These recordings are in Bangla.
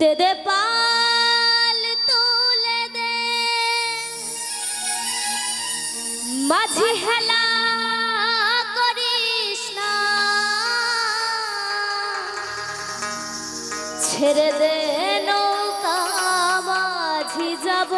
দে পাল তুলে দে মাঝি করিস না ছেড়ে দে নৌকা মাঝি যাব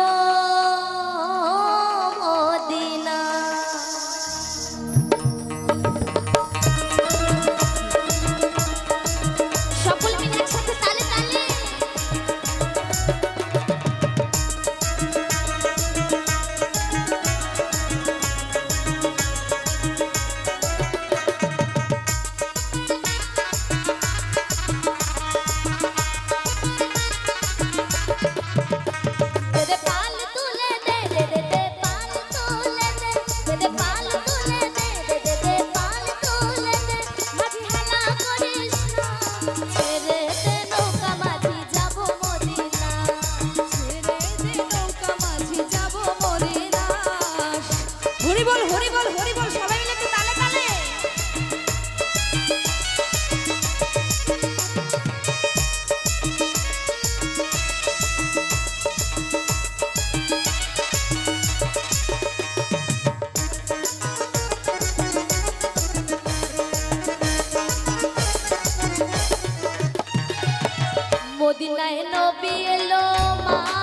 মদিনায় নবী এলো মা।